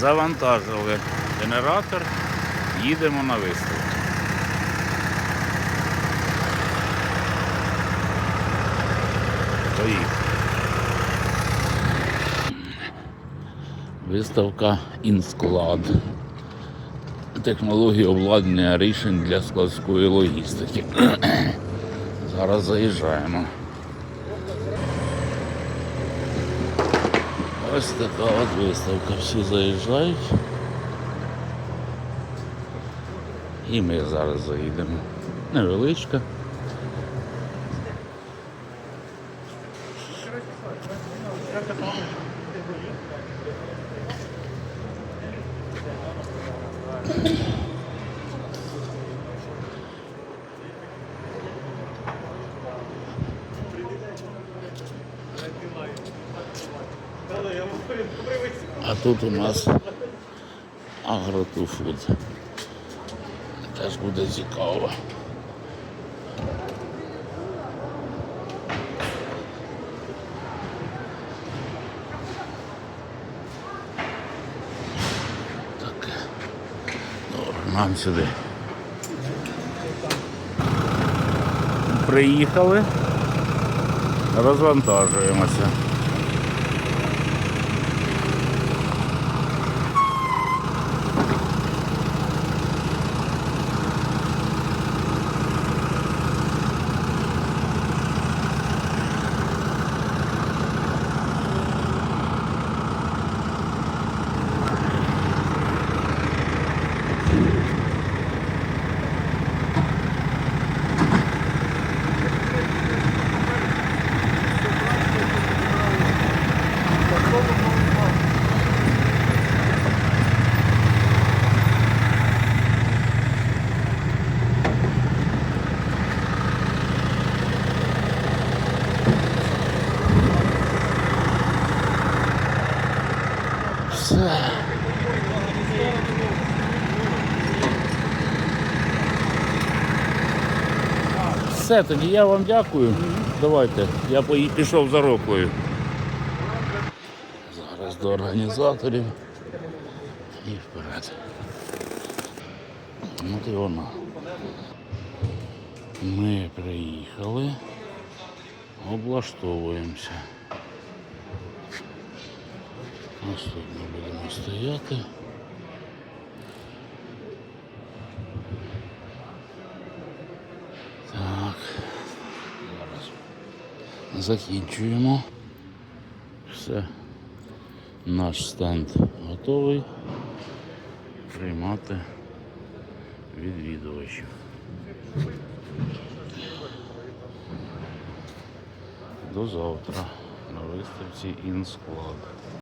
Завантажили генератор, їдемо на виставку. Виставка Інсклад. Технології обладнання рішень для складської логістики. Зараз заїжджаємо. Ось така от виставка. Всі заїжджають. І ми зараз заїдемо. Невеличка. А тут у нас агротуфуд. Теж буде цікаво. Так. Добре, нам сюди. Приїхали, розвантажуємося. Все. Тоді я вам дякую. Давайте. Я пішов за ропою. Зараз до організаторів. І вперед. От і вона. Ми приїхали, облаштовуємося. Ми будемо стояти. Так. Зараз закінчуємо. Все. Наш стенд готовий приймати відвідувачів. До завтра на виставці Інсклад.